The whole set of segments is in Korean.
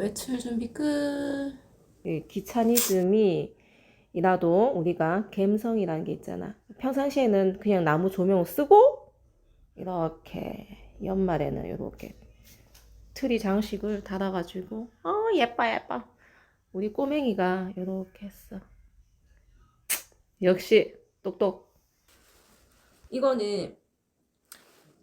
외출 준비 끝. 이 귀차니즘이 나도 우리가 갬성이라는 게 있잖아. 평상시에는 그냥 나무 조명 쓰고 이렇게 연말에는 이렇게 트리 장식을 달아가지고 어 예뻐 예뻐 우리 꼬맹이가 이렇게 했어. 역시 똑똑. 이거는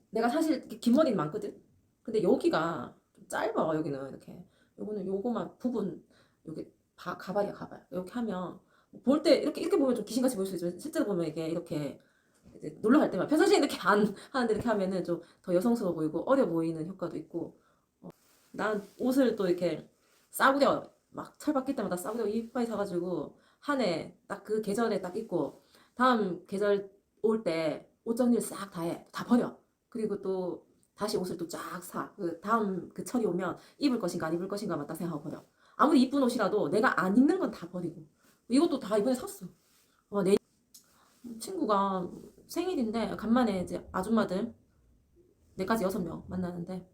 내가 사실 긴 머리는 많거든. 근데 여기가 좀 짧아 여기는 이렇게. 요거는 요거만 부분 여기 바, 가발이야 가발. 이렇게 하면 볼 때 이렇게 이렇게 보면 좀 귀신같이 보일 수 있지만 실제로 보면 이게 이렇게 놀러 갈 때만 평상시에 이렇게 안 하는데 이렇게 하면은 좀 더 여성스러워 보이고 어려 보이는 효과도 있고. 어, 난 옷을 또 이렇게 싸구려 막 철바뀔 때마다 싸구려 이빨 사가지고 한 해 딱 그 계절에 딱 입고 다음 계절 올 때 옷 정리를 싹 다 해. 다 버려. 그리고 또 다시 옷을 또 쫙 사. 그 다음 그 철이 오면 입을 것인가 안 입을 것인가만 딱 생각하고 버려. 아무리 이쁜 옷이라도 내가 안 입는 건 다 버리고. 이것도 다 이번에 샀어. 어, 내 친구가 생일인데 간만에 이제 아줌마들 네까지 여섯 명 만나는데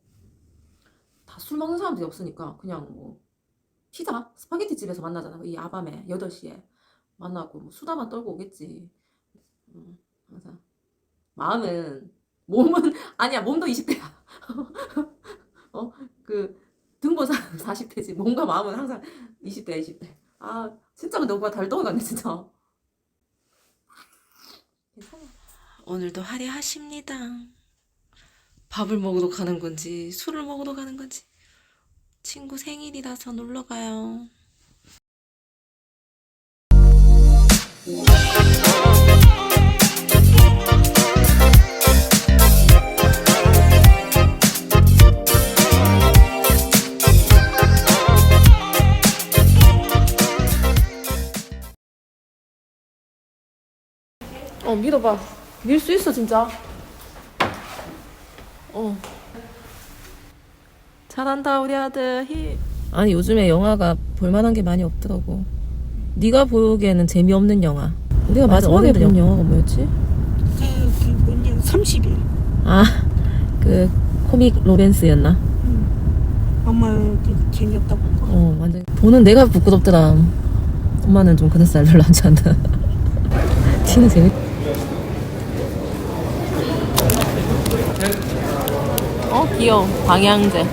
다 술 먹는 사람들이 없으니까 그냥 뭐 피자, 스파게티 집에서 만나잖아. 이 아밤에 8시에 만나고 뭐 수다만 떨고 오겠지. 음, 항상 마음은 몸은 아니야 몸도 20대야. 어 그 등본 40대지 몸과 마음은 항상 20대 20대. 아 진짜 근데 오빠 달덩어갔네 진짜. 괜찮아. 오늘도 화려하십니다. 밥을 먹으러 가는 건지 술을 먹으러 가는 건지 친구 생일이라서 놀러 가요. 어 밀어봐. 밀 수 있어 진짜. 어. 잘한다 우리 아들. 히. 아니 요즘에 영화가 볼만한 게 많이 없더라고. 네가 보기에는 재미없는 영화. 우리가 마지막에 마지막에 본본 영화가 뭐였지? 그 뭐냐 30일 아, 그 코믹 로맨스였나? 아마 그 재미없다고 어, 완전 보는 내가 부끄럽더라. 엄마는 좀 그런 스타일 별로 안 좋아한다. 티는 재밌. 어 귀여워. 방향제.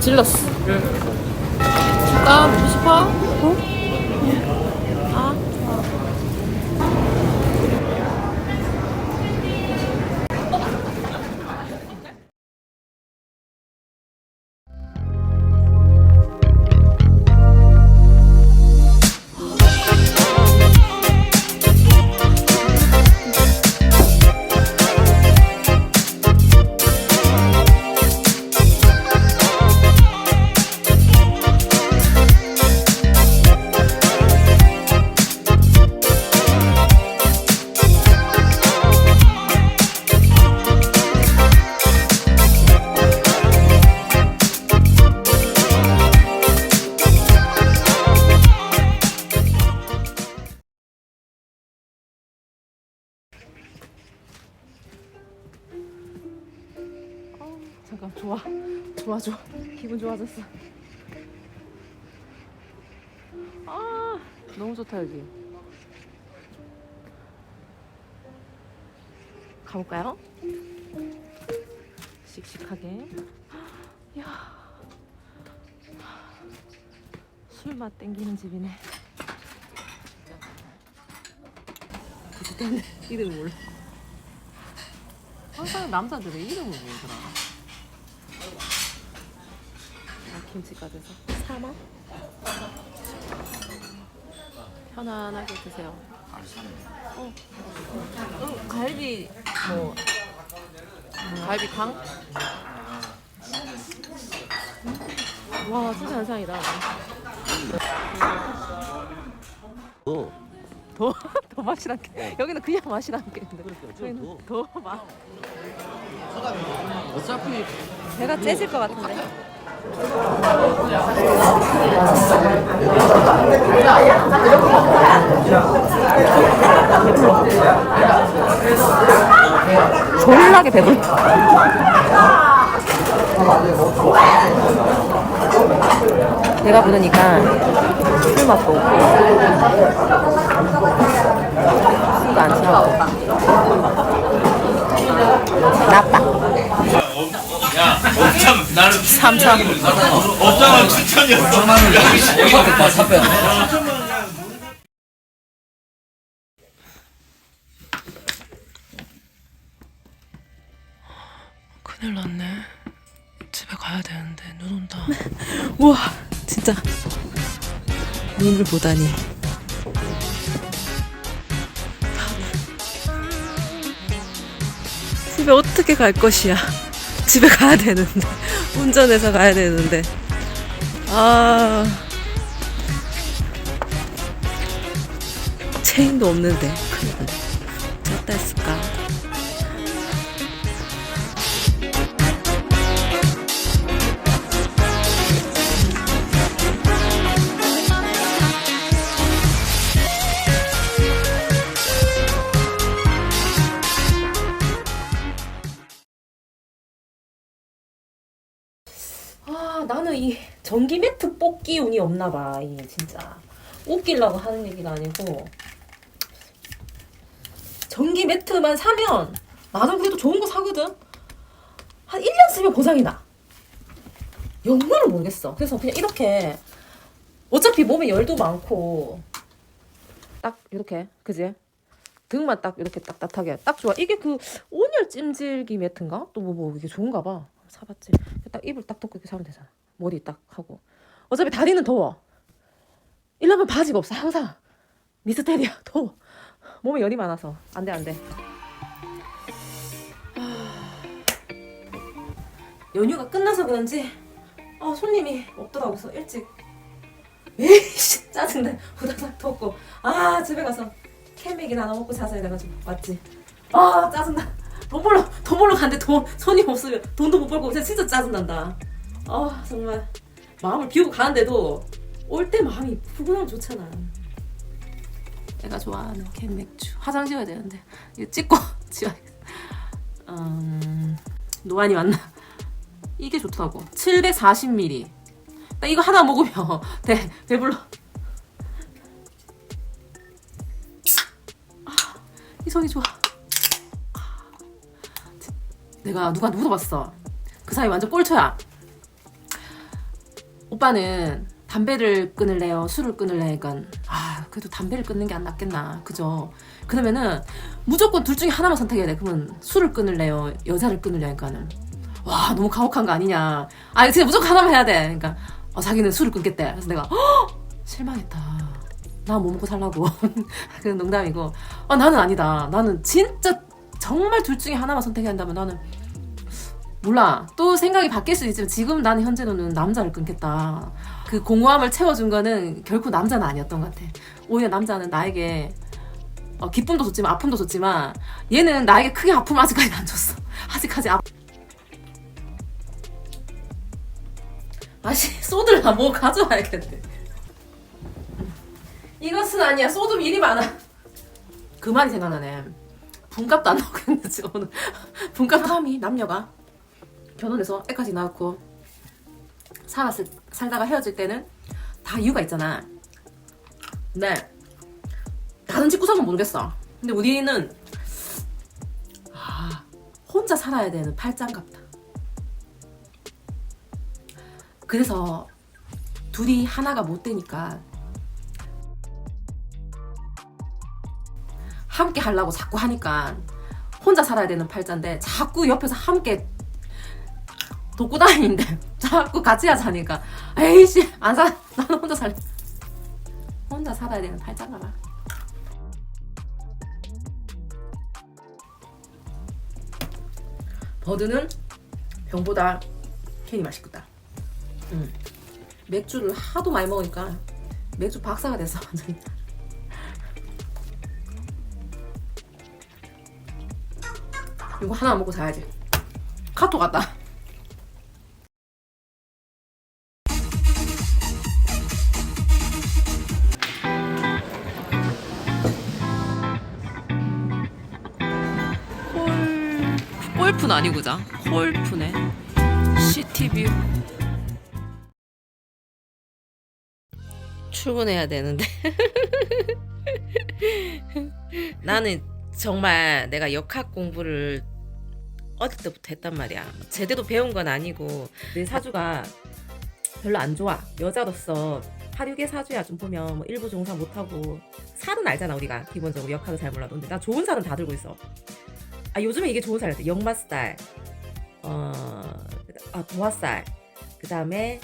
질렀어. 줄까? 먹고 싶어? 어? 기분 좋아졌어. 아 너무 좋다 여기. 가볼까요? 씩씩하게. 야. 술맛 땡기는 집이네. 이름을 몰라. 항상 남자들은 이름을 모르더라. 김치까지 해서 사만 편안하게 드세요. 어. 응, 갈비 뭐 갈비탕? 음. 와 진짜 한상이다. 어, 더, 더 맛이 남게. 여기는 그냥 맛이 남겠는데. 저희는 더 맛. 어차피 배가 째질 것 같은데. 졸라게 배불러. 내가 부르니까 술 맛도 없고. 술도 안 취하고. 나빠 삼천 업장은 추천이었어. 큰일 났네. 집에 가야 되는데 눈 온다. 우와, 진짜 눈을 보다니. 집에 어떻게 갈 것이야? 집에 가야 되는데 운전해서 가야 되는데 아 체인도 없는데 큰일. 어디다 했을까? 전기 매트 뽑기 운이 없나 봐. 이 진짜 웃기려고 하는 얘기가 아니고 전기 매트만 사면 나는 그래도 좋은 거 사거든. 한 1년 쓰면 고장이 나. 영문을 모르겠어. 그래서 그냥 이렇게 어차피 몸에 열도 많고 딱 이렇게 그지? 등만 딱 이렇게 딱딱하게 딱 좋아. 이게 그 온열 찜질기 매트인가? 또 뭐 뭐 이게 좋은가 봐. 사봤지. 딱 입을 딱 덮고 이렇게 자면 되잖아. 머리 딱 하고. 어차피 다리는 더워. 이러면 바지가 없어 항상. 미스테리야 더워. 몸에 열이 많아서 안 돼 안돼. 연휴가 끝나서 그런지 아 손님이 없더라고 그래서 일찍 에이씨 짜증나 후다닥 덮고 아 집에 가서 캠맥이나 하나 먹고 자서야 돼가지고 맞지 아 짜증나 돈 벌러 돈 벌러 갔는데 돈 손님 없으면 돈도 못 벌고 진짜 짜증난다 아 정말. 마음을 비우고 가는데도 올 때 마음이 푸근하면 좋잖아. 내가 좋아하는 캔맥주. 화장 지워야 되는데. 이거 찍고 지워야겠다. 음, 노안이 맞나? 이게 좋더라고. 740ml 나 이거 하나 먹으면 배, 배불러. 아, 이 손이 좋아. 내가 누가 물어봤어. 그 사이 완전 꼴초야. 오빠는 담배를 끊을래요? 술을 끊을래? 그러니까 아 그래도 담배를 끊는 게 안 낫겠나 그죠? 그러면은 무조건 둘 중에 하나만 선택해야 돼. 그러면 술을 끊을래요? 여자를 끊을래? 그러니까는 와 너무 가혹한 거 아니냐? 아 진짜 무조건 하나만 해야 돼. 그러니까 어, 자기는 술을 끊겠대. 그래서 내가 "헉! 실망했다. 나 뭐 먹고 살라고. 그건 농담이고. 아 나는 아니다. 나는 진짜 정말 둘 중에 하나만 선택해야 한다면 나는 몰라. 또 생각이 바뀔 수 있지만 지금 나는 현재로는 남자를 끊겠다. 그 공허함을 채워준 거는 결코 남자는 아니었던 것 같아. 오히려 남자는 나에게 어, 기쁨도 줬지만 아픔도 줬지만 얘는 나에게 크게 아픔 아직까지 안 줬어. 아직까지 아 아씨 소드나 뭐 가져와야겠네. 이것은 아니야. 소드 미리 많아. 그 말이 생각나네. 분값도 안 나오겠는데 지금 오늘. 분값 사람이 남녀가 결혼해서 애까지 낳고 살았을 살다가 헤어질 때는 다 이유가 있잖아. 근데 다른 집 구성은 모르겠어. 근데 우리는 아 혼자 살아야 되는 팔짱 같다. 그래서 둘이 하나가 못 되니까 함께 하려고 자꾸 하니까 혼자 살아야 되는 팔자인데 자꾸 옆에서 함께 돕고 다니는데 자꾸 같이 하자니까. 에이씨 안 살, 나는 혼자 살 혼자 살아야 되는 팔자인가. 봐 버드는 병보다 캔이 맛있겠다. 음. 맥주를 하도 많이 먹으니까 맥주 박사가 됐어 완전히. 이거 하나 먹고 자야지. 카톡 왔다 아니고자 골프네. 쉿 시티뷰. 출근해야 되는데. 나는 정말 내가 역학 공부를 어릴 때부터 했단 말이야. 제대로 배운 건 아니고 내 사주가 별로 안 좋아. 여자로서 하류계 사주야. 좀 보면 뭐 일부 종사 못하고 살은 알잖아 우리가. 기본적으로 역학을 잘 몰라도. 근데 나 좋은 살은 다 들고 있어 아 요즘에 이게 좋은 살이야 역마살 어, 아, 도화살, 그 다음에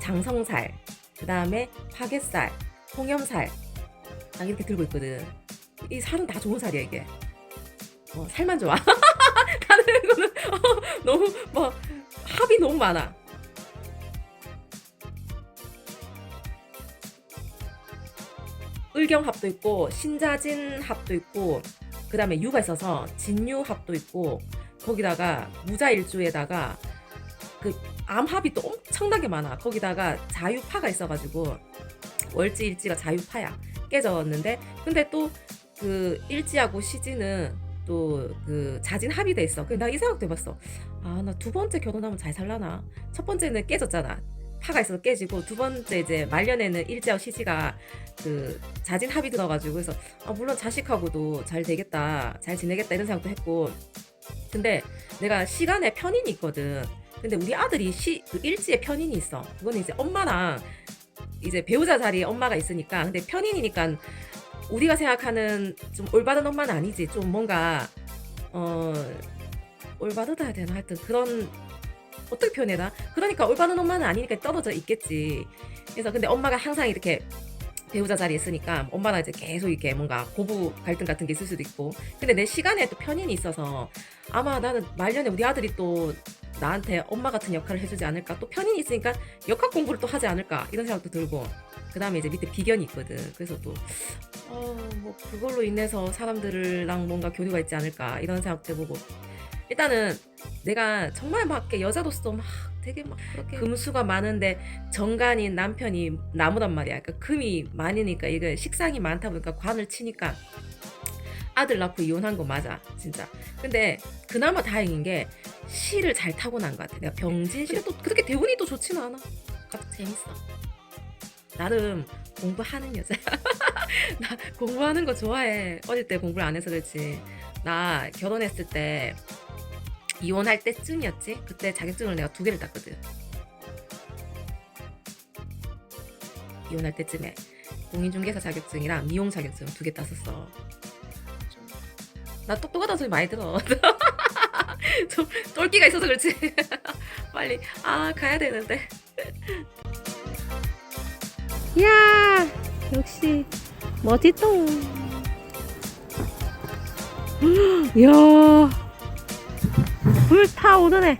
장성살, 그 다음에 파괴살, 홍염살, 딱 이렇게 들고 있거든. 이 살은 다 좋은 살이야, 이게. 어, 살만 좋아. 다른 거는 어, 너무, 뭐, 합이 너무 많아. 을경합도 있고, 신자진합도 있고, 그 다음에 유가 있어서 진유합도 있고, 거기다가 무자일주에다가 그 암합이 또 엄청나게 많아. 거기다가 자유파가 있어가지고 월지 일지가 자유파야. 깨졌는데 근데 또 그 일지하고 시지는 또그 자진 합이 돼 있어. 그 나 이 생각도 해봤어. 아 나 두 번째 결혼하면 잘 살라나. 첫 번째는 깨졌잖아. 파가 있어서 깨지고 두 번째 이제 말년에는 일지하고 시지가 그 자진 합이 들어가지고 그래서 아 물론 자식하고도 잘 되겠다 잘 지내겠다 이런 생각도 했고 근데 내가 시간에 편인이 있거든. 근데 우리 아들이 시, 그 일지에 편인이 있어. 그거는 이제 엄마랑 이제 배우자 자리에 엄마가 있으니까. 근데 편인이니까 우리가 생각하는 좀 올바른 엄마는 아니지. 좀 뭔가, 어, 올바르다 해야 되나? 하여튼 그런, 어떻게 표현해나? 그러니까 올바른 엄마는 아니니까 떨어져 있겠지. 그래서 근데 엄마가 항상 이렇게 배우자 자리에 있으니까 엄마랑 이제 계속 이렇게 뭔가 고부 갈등 같은 게 있을 수도 있고. 근데 내 시간에 또 편인이 있어서 아마 나는 말년에 우리 아들이 또 나한테 엄마 같은 역할을 해주지 않을까. 또 편인이 있으니까 역학 공부를 또 하지 않을까. 이런 생각도 들고. 그 다음에 이제 밑에 비견이 있거든. 그래서 또 어 뭐 그걸로 인해서 사람들랑 뭔가 교류가 있지 않을까. 이런 생각도 해보고. 일단은 내가 정말 막 이렇게 여자로서 막 되게 막 그렇게 금수가 많은데 정관인 남편이 나무란 말이야. 그러니까 금이 많으니까 이게 식상이 많다 보니까 관을 치니까 아들 낳고 이혼한 거 맞아 진짜. 근데 그나마 다행인 게 시를 잘 타고난 것 같아. 내가 병진시. 또 그렇게 대운이 또 좋지는 않아. 가- 재밌어. 나름 공부하는 여자야 나 공부하는 거 좋아해. 어릴 때 공부를 안 해서 그렇지. 나 결혼했을 때 이혼할 때쯤이었지? 그때 자격증을 내가 두 개를 땄거든. 이혼할 때쯤에 공인중개사 자격증이랑 미용 자격증 두 개 땄었어. 나 똑똑하다는 소리 많이 들어. 좀 똘끼가 있어서 그렇지. 빨리. 아 가야 되는데. 야 역시 멋있다. 이야 불타오르네